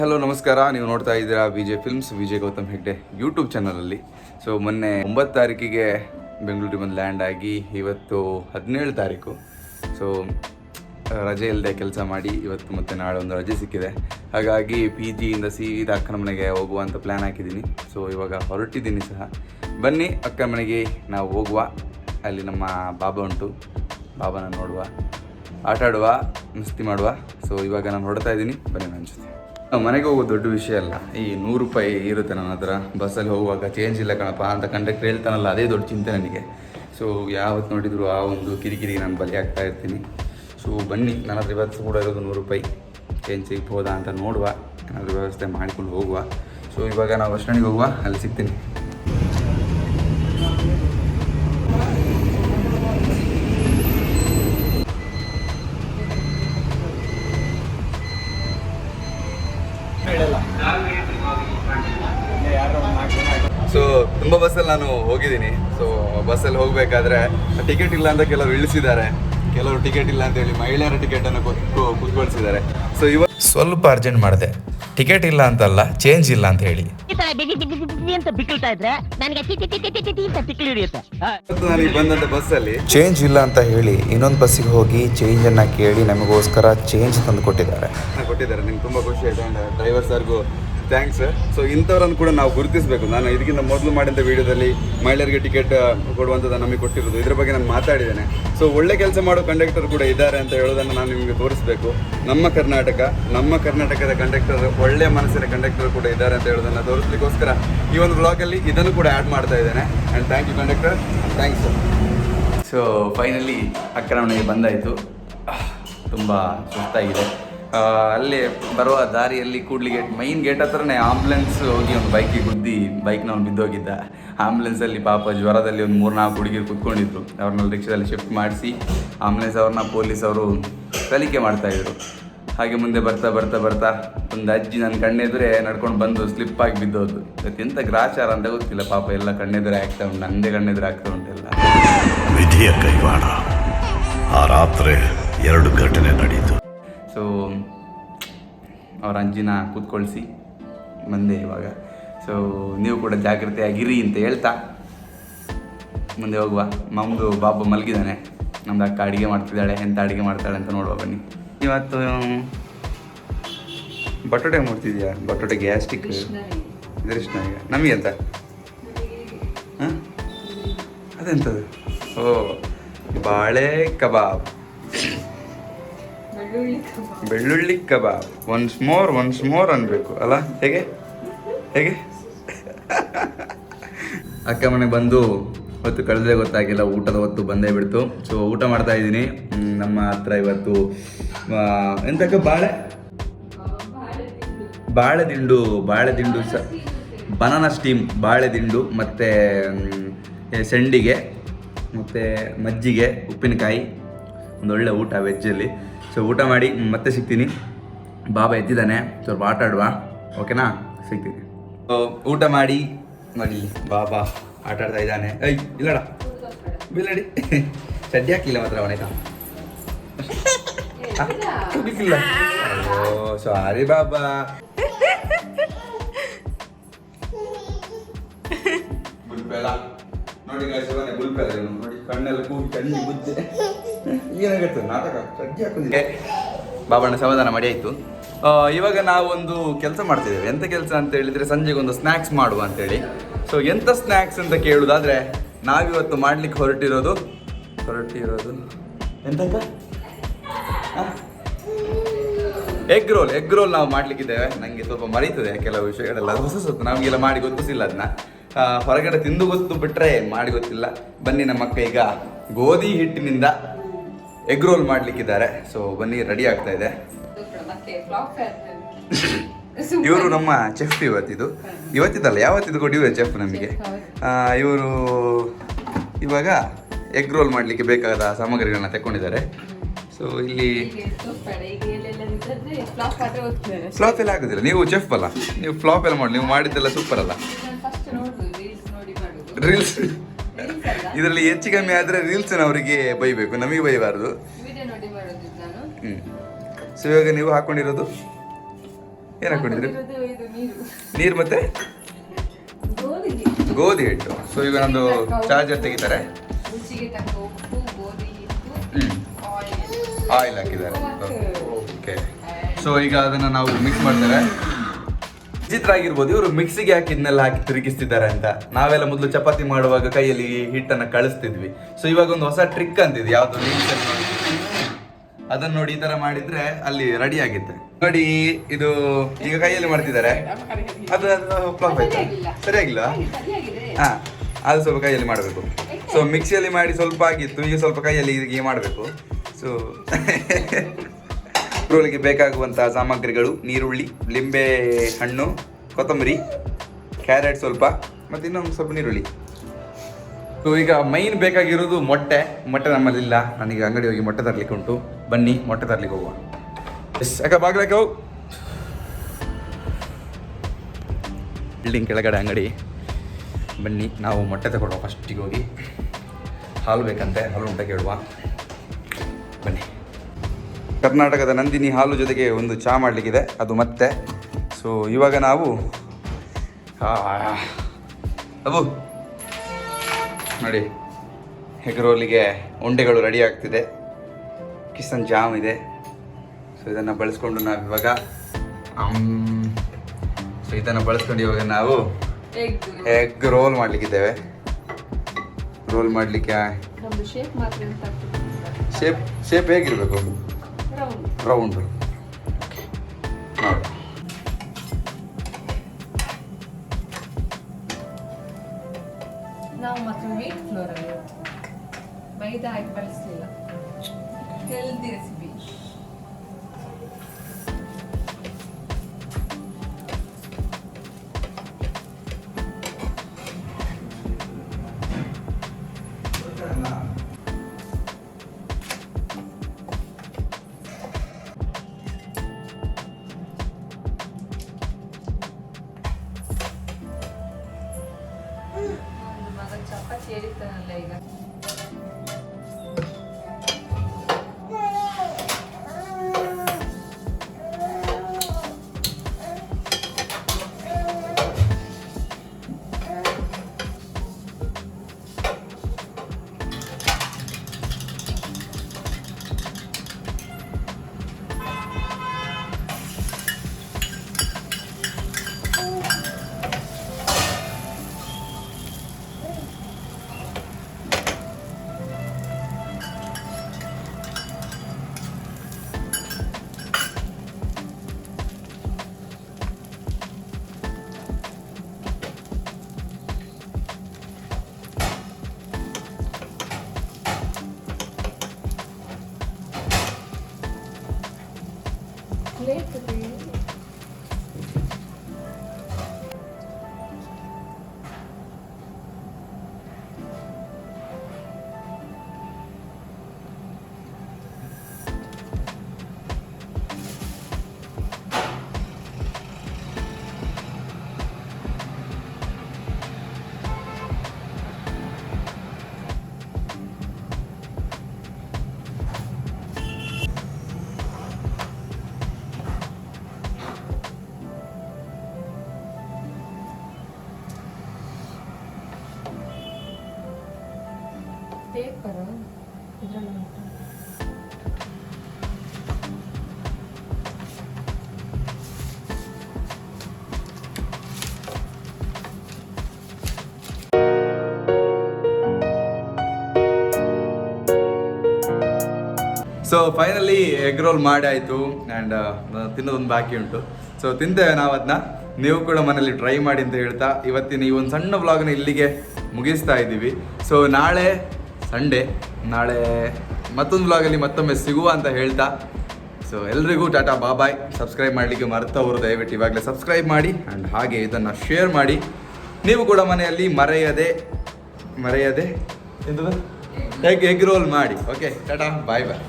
Hello ನಮಸ್ಕಾರ. ನೀವು ನೋಡ್ತಾ ಇದ್ದೀರಾ ವಿಜಯ್ ಫಿಲ್ಮ್ಸ್ ವಿಜಯ್ ಗೌತಮ್ ಹೆಗ್ಡೆ ಯೂಟ್ಯೂಬ್ ಚಾನಲಲ್ಲಿ ಸೊ ಮೊನ್ನೆ ಒಂಬತ್ತು ತಾರೀಕಿಗೆ ಬೆಂಗಳೂರಿಗೆ ಬಂದು ಲ್ಯಾಂಡ್ ಆಗಿ ಇವತ್ತು ಹದಿನೇಳು ತಾರೀಕು. ಸೊ ರಜೆ ಇಲ್ಲದೆ ಕೆಲಸ ಮಾಡಿ ಇವತ್ತು ಮತ್ತು ನಾಳೆ ಒಂದು ರಜೆ ಸಿಕ್ಕಿದೆ. ಹಾಗಾಗಿ ಪಿ ಜಿಯಿಂದ ಸೀದಾ ಅಕ್ಕನ ಮನೆಗೆ ಹೋಗುವಂಥ ಪ್ಲ್ಯಾನ್ ಹಾಕಿದ್ದೀನಿ. ಸೊ ಇವಾಗ ಹೊರಟಿದ್ದೀನಿ ಸಹ. ಬನ್ನಿ, ಅಕ್ಕನ ಮನೆಗೆ ನಾವು ಹೋಗುವ. ಅಲ್ಲಿ ನಮ್ಮ ಬಾಬಾ ಉಂಟು. ಬಾಬಾನ ನೋಡುವ, ಆಟಾಡುವ, ಮಸ್ತಿ ಮಾಡುವ. ಸೊ ಇವಾಗ ನಾನು ಹೊರಡ್ತಾ ಇದ್ದೀನಿ. ಬನ್ನಿ ನನ್ನ ಜೊತೆ. ಮನೆಗೆ ಹೋಗೋದು ದೊಡ್ಡ ವಿಷಯ ಅಲ್ಲ. ಈ ನೂರು ರೂಪಾಯಿ ಇರುತ್ತೆ ನನ್ನ ಹತ್ರ. ಬಸ್ಸಲ್ಲಿ ಹೋಗುವಾಗ ಚೇಂಜ್ ಇಲ್ಲ ಕಣಪ್ಪ ಅಂತ ಕಂಡಕ್ಟರ್ ಹೇಳ್ತಾನಲ್ಲ, ಅದೇ ದೊಡ್ಡ ಚಿಂತೆ ನನಗೆ. ಸೊ ಯಾವತ್ತು ನೋಡಿದ್ರು ಆ ಒಂದು ಕಿರಿಕಿರಿ ನಾನು ಬಲಿ ಆಗ್ತಾ ಇರ್ತೀನಿ. ಸೊ ಬನ್ನಿ, ನನ್ನ ಹತ್ರ ಇವತ್ತು ಕೂಡ ಇರೋದು ನೂರು ರೂಪಾಯಿ. ಚೇಂಜ್ ಸಿಗ್ಬೋದಾ ಅಂತ ನೋಡುವ, ಏನಾದರೂ ವ್ಯವಸ್ಥೆ ಮಾಡಿಕೊಂಡು ಹೋಗುವ. ಸೊ ಇವಾಗ ನಾವು ಬಸ್ ಸ್ಟ್ಯಾಂಡಿಗೆ ಹೋಗುವ, ಅಲ್ಲಿ ಸಿಗ್ತೀನಿ ಸೊ ತುಂಬ ಬಸ್ಸಲ್ಲಿ ನಾನು ಹೋಗಿದ್ದೀನಿ. ಸೊ ಬಸ್ಸಲ್ಲಿ ಹೋಗಬೇಕಾದ್ರೆ ಟಿಕೆಟ್ ಇಲ್ಲ ಅಂತ ಕೆಲವರು ಇಳಿಸಿದ್ದಾರೆ. ಕೆಲವರು ಟಿಕೆಟ್ ಇಲ್ಲ ಅಂತ ಹೇಳಿ ಮಹಿಳೆಯರ ಟಿಕೆಟನ್ನು ಕೊಟ್ಟು ಕೂತ್ಕೊಳ್ಸಿದ್ದಾರೆ. ಸೊ ಇವ ಸ್ವಲ್ಪ ಅರ್ಜೆಂಟ್ ಮಾಡಿದೆ. ಟಿಕೆಟ್ ಇಲ್ಲ ಅಂತಲ್ಲ ಚೇಂಜ್ ಇಲ್ಲ ಅಂತ ಹೇಳಿ. ನನಗೆ ಬಂದಂಥ ಬಸ್ಸಲ್ಲಿ ಚೇಂಜ್ ಇಲ್ಲ ಅಂತ ಹೇಳಿ ಇನ್ನೊಂದು ಬಸ್ಸಿಗೆ ಹೋಗಿ ಚೇಂಜ್ ಅನ್ನ ಕೇಳಿ ನಮಗೋಸ್ಕರ ಚೇಂಜ್ ತಂದು ಕೊಟ್ಟಿದ್ದಾರೆ. ಕೊಟ್ಟಿದ್ದಾರೆ. ನಿಮ್ಗೆ ತುಂಬಾ ಖುಷಿ ಆಯ್ತು. ಡ್ರೈವರ್ ಸರ್ಗೂ ಥ್ಯಾಂಕ್ಸ್ ಸೊ ಇಂಥವ್ರನ್ನು ಕೂಡ ನಾವು ಗುರುತಿಸಬೇಕು. ನಾನು ಇದಕ್ಕಿಂತ ಮೊದಲು ಮಾಡಿದ ವಿಡಿಯೋದಲ್ಲಿ ಮಹಿಳೆಯರಿಗೆ ಟಿಕೆಟ್ ಕೊಡುವಂಥದ್ದು ನಮಗೆ ಕೊಟ್ಟಿರೋದು. ಇದ್ರ ಬಗ್ಗೆ ನಾನು ಮಾತಾಡಿದ್ದೇನೆ. ಸೊ ಒಳ್ಳೆ ಕೆಲಸ ಮಾಡೋ ಕಂಡಕ್ಟರ್ ಕೂಡ ಇದ್ದಾರೆ ಅಂತ ಹೇಳೋದನ್ನು ನಾನು ನಿಮಗೆ ತೋರಿಸಬೇಕು. ನಮ್ಮ ಕರ್ನಾಟಕ, ನಮ್ಮ ಕರ್ನಾಟಕದ ಕಂಡಕ್ಟರ್ ಒಳ್ಳೆ ಮನಸ್ಸಿನ ಕಂಡಕ್ಟರ್ ಕೂಡ ಇದ್ದಾರೆ ಅಂತ ಹೇಳೋದನ್ನು ತೋರಿಸ್ಲಿಕ್ಕೋಸ್ಕರ ಈ ಒಂದು ಬ್ಲಾಗಲ್ಲಿ ಇದನ್ನು ಕೂಡ ಆ್ಯಡ್ ಮಾಡ್ತಾ ಇದ್ದೇನೆ. And thank you conductor thanks so finally ಅಕ್ರಮಣೆಗೆ ಬಂದಾಯಿತು. ತುಂಬ ಸುಸ್ತಾಗಿದೆ. ಅಲ್ಲೇ ಬರುವ ದಾರಿಯಲ್ಲಿ ಕೂಡ್ಲಿ ಗೇಟ್ ಮೈನ್ ಗೇಟ್ ಹತ್ರನೇ ಆಂಬುಲೆನ್ಸ್ ಹೋಗಿ ಒಂದು ಬೈಕಿಗೆ ಗುದ್ದಿ ಬೈಕ್ನ ಅವ್ನು ಬಿದ್ದೋಗಿದ್ದ ಆಂಬುಲೆನ್ಸಲ್ಲಿ ಪಾಪ ಜ್ವರದಲ್ಲಿ ಒಂದು ಮೂರು ನಾಲ್ಕು ಹುಡುಗಿರು ಕುತ್ಕೊಂಡಿದ್ರು. ಅವ್ರನ್ನ ರಿಕ್ಷಾದಲ್ಲಿ ಶಿಫ್ಟ್ ಮಾಡಿಸಿ ಆಂಬುಲೆನ್ಸ್ ಅವ್ರನ್ನ ಪೊಲೀಸ್ ಅವರು ತನಿಖೆ ಮಾಡ್ತಾಯಿದ್ರು ಹಾಗೆ ಮುಂದೆ ಬರ್ತಾ ಬರ್ತಾ ಬರ್ತಾ ಒಂದು ಅಜ್ಜಿ ನನ್ನ ಕಣ್ಣೆದ್ರೆ ನಡ್ಕೊಂಡು ಬಂದು ಸ್ಲಿಪ್ ಆಗಿ ಬಿದ್ದೋದು. ಎಂಥ ಗ್ರಾಚಾರ ಅಂತ ಗೊತ್ತಿಲ್ಲ. ಪಾಪ ಎಲ್ಲ ಕಣ್ಣೆದುರೆ ಆಗ್ತಾ ಉಂಟು. ನಂದೇ ಕಣ್ಣೆದುರೆ ಆಗ್ತಾ ಉಂಟೆಲ್ಲ ವಿಧಿಯ ಕೈವಾಡ. ಆ ರಾತ್ರಿ ಎರಡು ಘಟನೆ ನಡೆಯಿತು ಸೊ ಅವ್ರ ಅಂಜಿನ ಕೂತ್ಕೊಳಿಸಿ ಬಂದೆ ಇವಾಗ. ಸೊ ನೀವು ಕೂಡ ಜಾಗ್ರತೆಯಾಗಿರಿ ಅಂತ ಹೇಳ್ತಾ ಮುಂದೆ ಹೋಗುವ. ನಮ್ಮದು ಬಾಬು ಮಲಗಿದ್ದಾನೆ. ನಮ್ದು ಅಕ್ಕ ಅಡುಗೆ ಮಾಡ್ತಿದ್ದಾಳೆ ಎಂಥ ಅಡುಗೆ ಮಾಡ್ತಾಳೆ ಅಂತ ನೋಡುವ ಬನ್ನಿ. ಇವತ್ತು ಬಟಾಟೆ ಮಾಡ್ತಿದ್ಯಾ? ಬಟಾಟೆ ಗ್ಯಾಸ್ಟಿಕ್? ಕೃಷ್ಣಗೆ ನಮಗೆ ಅಂತ ಹಾಂ? ಅದೆಂಥದ್ದು ಓ ಬಾಳೆ ಕಬಾಬ್. ಬೆಳ್ಳುಳ್ಳಿ kebab. Once more once more ಅನ್ಬೇಕು. ಅಲ್ಲ? ಹೇಗೆ? ಹೇಗೆ? ಅಕ್ಕ ಮನೆಗೆ ಬಂದು ಹೊತ್ತು ಕಳೆದೇ ಗೊತ್ತಾಗಿಲ್ಲ, ಊಟದ ಹೊತ್ತು ಬಂದೇ ಬಿಡ್ತು. ಸೊ ಊಟ ಮಾಡ್ತಾ ಇದ್ದೀನಿ. ನಮ್ಮ ಹತ್ರ ಇವತ್ತು ಎಂತಕ್ಕ ಬಾಳೆ? ಬಾಳೆ ದಿಂಡು ಬಾಳೆ ದಿಂಡು ಸ ಬನಾನಾ ಸ್ಟೀಮ್ ಬಾಳೆ ದಿಂಡು ಮತ್ತು ಸೆಂಡಿಗೆ, ಮತ್ತು ಮಜ್ಜಿಗೆ, ಉಪ್ಪಿನಕಾಯಿ, ಒಂದೊಳ್ಳೆ ಊಟ ವೆಜ್ಜಲ್ಲಿ ಸೊ ಊಟ ಮಾಡಿ ಮತ್ತೆ ಸಿಗ್ತೀನಿ. ಬಾಬಾ ಎದ್ದಿದ್ದಾನೆ. ಸ್ವಲ್ಪ ಆಟ ಆಡುವ. ಓಕೆನಾ ಸಿಗ್ತೀನಿ. ಸೊ, ಊಟ ಮಾಡಿ ನೋಡಿ ಬಾಬಾ ಆಟ ಆಡ್ತಾ ಇದ್ದಾನೆ. ಐ ಇಲ್ಲಡ. ಬಿಲ್ಲಡಿ ಸಡ್ಡಿ ಹಾಕಿಲ್ಲ ಮಾತ್ರ ಅವನೇಕ ಓ ಸಾರಿ ಬಾಬಾ. ನೋಡಿ ನೋಡಿ. ಕಣ್ಣೆಲ್ಲ ಕೂಗಿ ಕಣ್ಣಿ ಬುದ್ಧಿ ಏನಾಗುತ್ತೆ? ನಾಟಕ ಸಜ್ಜಿ ಬಾಬಣ್ಣ, ಸಮಾಧಾನ ಮಾಡಿ, ಆಯ್ತು. ಇವಾಗ ನಾವೊಂದು ಕೆಲಸ ಮಾಡ್ತಿದ್ದೇವೆ. ಎಂತ ಕೆಲಸ ಅಂತ ಹೇಳಿದ್ರೆ ಸಂಜೆಗೆ ಒಂದು ಸ್ನ್ಯಾಕ್ಸ್ ಮಾಡುವ ಅಂತೇಳಿ ಸೊ ಎಂತ ಸ್ನ್ಯಾಕ್ಸ್ ಅಂತ ಕೇಳುದಾದ್ರೆ, ನಾವಿವತ್ತು ಮಾಡ್ಲಿಕ್ಕೆ ಹೊರಟಿರೋದು ಹೊರಟಿರೋದು ಎಂತ ಎಗ್ ರೋಲ್ ಎಗ್ ರೋಲ್ ನಾವು ಮಾಡ್ಲಿಕ್ಕಿದ್ದೇವೆ. ನನಗೆ ಸ್ವಲ್ಪ ಮರೀತದೆ ಕೆಲವು ವಿಷಯಗಳೆಲ್ಲ. ಹೊಸ ಹೊಸತು ನಮಗೆಲ್ಲ ಮಾಡಿ ಗೊತ್ತಿಸಿಲ್ಲ ಅದನ್ನ. ಹೊರಗಡೆ ತಿಂದು ಗೊತ್ತು ಬಿಟ್ಟರೆ ಮಾಡಿ ಗೊತ್ತಿಲ್ಲ. ಬನ್ನಿ ನಮ್ಮ ಅಕ್ಕ ಈಗ ಗೋಧಿ ಹಿಟ್ಟಿನಿಂದ ಎಗ್ ರೋಲ್ ಮಾಡಲಿಕ್ಕಿದ್ದಾರೆ. ಸೊ ಬನ್ನಿ ರೆಡಿ ಆಗ್ತಾ ಇದೆ. ಇವರು ನಮ್ಮ ಚೆಫ್ ಇವತ್ತಿದು. ಇವತ್ತಿದ್ದಲ್ಲ ಯಾವತ್ತಿದ್ದು ಕೊಟ್ಟಿವೆ ಚೆಫ್ ನಮಗೆ? ಇವರು ಇವಾಗ ಎಗ್ ರೋಲ್ ಮಾಡಲಿಕ್ಕೆ ಬೇಕಾದ ಸಾಮಗ್ರಿಗಳನ್ನ ತಗೊಂಡಿದ್ದಾರೆ ಸೊ ಇಲ್ಲಿ ಫ್ಲಾಪ್ ಎಲ್ಲ ಆಗುದಿಲ್ಲ. ನೀವು ಚೆಫ್ ಅಲ್ಲ. ನೀವು ಫ್ಲಾಪ್ ಎಲ್ಲ ಮಾಡಿ ನೀವು ಮಾಡಿದ್ದೆಲ್ಲ ಸೂಪರ್ ಅಲ್ಲ. ರೀಲ್ಸ್ ಇದರಲ್ಲಿ ಹೆಚ್ಚು ಕಮ್ಮಿ ಆದರೆ ರೀಲ್ಸ್ ಅವರಿಗೆ ಬೈಬೇಕು. ನಮಗೆ ಬೈಬಾರ್ದು. ಹ್ಞೂ ಸೊ ಇವಾಗ ನೀವು ಹಾಕೊಂಡಿರೋದು? ಏನ್ ಹಾಕೊಂಡಿದ್ರಿ? ನೀರು. ಮತ್ತೆ? ಗೋಧಿ. ಹಿಟ್ಟು. ಸೊ ಈಗ ನಂದು ಚಾರ್ಜರ್ ತೆಗಿತಾರೆ. ಆಯಿಲ್ ಹಾಕಿದ್ದಾರೆ. ಓಕೆ ಸೊ ಈಗ ಅದನ್ನ ನಾವು ಮಿಕ್ಸ್ ಮಾಡ್ತಾರೆ. ವಿಚಿತ್ರ ಆಗಿರ್ಬೋದು ಇವರು ಮಿಕ್ಸಿಗೆ ಹಾಕಿ ಇದನ್ನೆಲ್ಲ ಹಾಕಿ ತಿರುಗಿಸ್ತಿದ್ದಾರೆ ಅಂತ. ನಾವೆಲ್ಲ ಮೊದಲು ಚಪಾತಿ ಮಾಡುವಾಗ ಕೈಯಲ್ಲಿ ಹಿಟ್ಟನ್ನು ಕಳಿಸ್ತಿದ್ವಿ. ಸೊ ಇವಾಗ ಒಂದು ಹೊಸ ಟ್ರಿಕ್ ಅಂತಿದೆ ಯಾವ್ದು ಅದನ್ನ ನೋಡಿ ಈ ತರ ಮಾಡಿದ್ರೆ ಅಲ್ಲಿ ರೆಡಿ ಆಗಿತ್ತೆ. ನೋಡಿ ಇದು ಈಗ ಕೈಯಲ್ಲಿ ಮಾಡ್ತಿದ್ದಾರೆ. ಅದು ಫ್ಲಾಪ್ ಆಯ್ತಾ? ಸರಿಯಾಗಿಲ್ಲ. ಹಾ ಅದು ಸ್ವಲ್ಪ ಕೈಯಲ್ಲಿ ಮಾಡಬೇಕು. ಸೊ ಮಿಕ್ಸಿಯಲ್ಲಿ ಮಾಡಿ ಸ್ವಲ್ಪ ಆಗಿತ್ತು ಈಗ ಸ್ವಲ್ಪ ಕೈಯಲ್ಲಿ ಹೀಗೆ ಮಾಡಬೇಕು. ಸೊ ರೋಲಿಗೆ ಬೇಕಾಗುವಂತಹ ಸಾಮಗ್ರಿಗಳು ನೀರುಳ್ಳಿ ಲಿಂಬೆ ಹಣ್ಣು, ಕೊತ್ತಂಬರಿ, ಕ್ಯಾರೆಟ್ ಸ್ವಲ್ಪ, ಮತ್ತು ಇನ್ನೊಂದು ಸ್ವಲ್ಪ ನೀರುಳ್ಳಿ ಸೊ ಈಗ ಮೈನ್ ಬೇಕಾಗಿರೋದು ಮೊಟ್ಟೆ. ಮೊಟ್ಟೆ ನಮ್ಮಲ್ಲಿಲ್ಲ. ನನಗೆ ಅಂಗಡಿ ಹೋಗಿ ಮೊಟ್ಟೆ ತರಲಿಕ್ಕೆ ಉಂಟು. ಬನ್ನಿ, ಮೊಟ್ಟೆ ತರಲಿಕ್ಕೆ ಹೋಗುವ. ಎಸ್ ಯಾಕೆ ಬಾಗ್ಲಕ್ಕೆ ಹೋಗು ಬಿಲ್ಡಿಂಗ್ ಕೆಳಗಡೆ ಅಂಗಡಿ. ಬನ್ನಿ, ನಾವು ಮೊಟ್ಟೆ ತಗೊಳ್ಳುವ ಫಸ್ಟಿಗೆ ಹೋಗಿ. ಹಾಲು ಬೇಕಂತೆ, ಹಾಲು ಉಂಟ ಕೇಳುವ. ಬನ್ನಿ. ಕರ್ನಾಟಕದ ನಂದಿನಿ ಹಾಲು ಜೊತೆಗೆ ಒಂದು ಚಹಾ ಮಾಡಲಿಕ್ಕಿದೆ. ಅದು ಮತ್ತೆ. ಸೊ ಇವಾಗ ನಾವು ಅಬು ನೋಡಿ ಹೆಗರೋಲಿಗೆ ಉಂಡೆಗಳು ರೆಡಿ ಆಗ್ತಿದೆ. ಕಿಸನ್ ಜಾಮ್ ಇದೆ. ಸೊ ಇದನ್ನು ಬಳಸ್ಕೊಂಡು ನಾವು ಇವಾಗ ಸೊ ಇದನ್ನು ಬಳಸ್ಕೊಂಡು ಇವಾಗ ನಾವು ಎಗ್ ರೋಲ್ ಮಾಡಲಿಕ್ಕಿದ್ದೇವೆ. ರೋಲ್ ಮಾಡಲಿಕ್ಕೆ ಶೇಪ್ ಶೇಪ್ ಹೇಗಿರಬೇಕು? ರೌಂಡ್ ನೋಡಿ ನಾವು ಮತ್ತೆ ವೀಟ್ ಮೈದಾ ಹಾಕಿ ಬಳಸಲಿಲ್ಲ. ಹೆಲ್ದಿ ರೆಸಿಪಿ ಒಂದು ಮಗ ಚಪಾತಿ ಎಳಿತಾನಲ್ಲ ಈಗ ಪ್ಲೇಟ್ ಉಂಟು ಸೊ ಫೈನಲಿ ಎಗ್ ರೋಲ್ ಮಾಡಿ ಆಯಿತು ಆ್ಯಂಡ್ ತಿನ್ನೋದೊಂದು ಬಾಕಿ ಉಂಟು. ಸೊ ತಿಂತೇವೆ ನಾವು ಅದನ್ನ ನೀವು ಕೂಡ ಮನೇಲಿ ಟ್ರೈ ಮಾಡಿ ಅಂತ ಹೇಳ್ತಾ ಇವತ್ತಿನ ಈ ಒಂದು ಸಣ್ಣ ವ್ಲಾಗ್ನ ಇಲ್ಲಿಗೆ ಮುಗಿಸ್ತಾ ಇದ್ದೀವಿ. ಸೊ ನಾಳೆ ಸಂಡೇ. ನಾಳೆ ಮತ್ತೊಂದು ವ್ಲಾಗಲ್ಲಿ ಮತ್ತೊಮ್ಮೆ ಸಿಗುವ ಅಂತ ಹೇಳ್ತಾ. ಸೊ ಎಲ್ರಿಗೂ ಟಾಟಾ ಬಾಬಾಯ್ ಸಬ್ಸ್ಕ್ರೈಬ್ ಮಾಡಲಿಕ್ಕೆ ಮರ್ತವರು ದಯವಿಟ್ಟು ಇವಾಗಲೇ ಸಬ್ಸ್ಕ್ರೈಬ್ ಮಾಡಿ ಆ್ಯಂಡ್ ಹಾಗೆ ಇದನ್ನು ಶೇರ್ ಮಾಡಿ. ನೀವು ಕೂಡ ಮನೆಯಲ್ಲಿ ಮರೆಯದೆ ಮರೆಯದೆ ಎಂತದು? ಎಗ್ ಎಗ್ ರೋಲ್ ಮಾಡಿ. Okay tata bye bye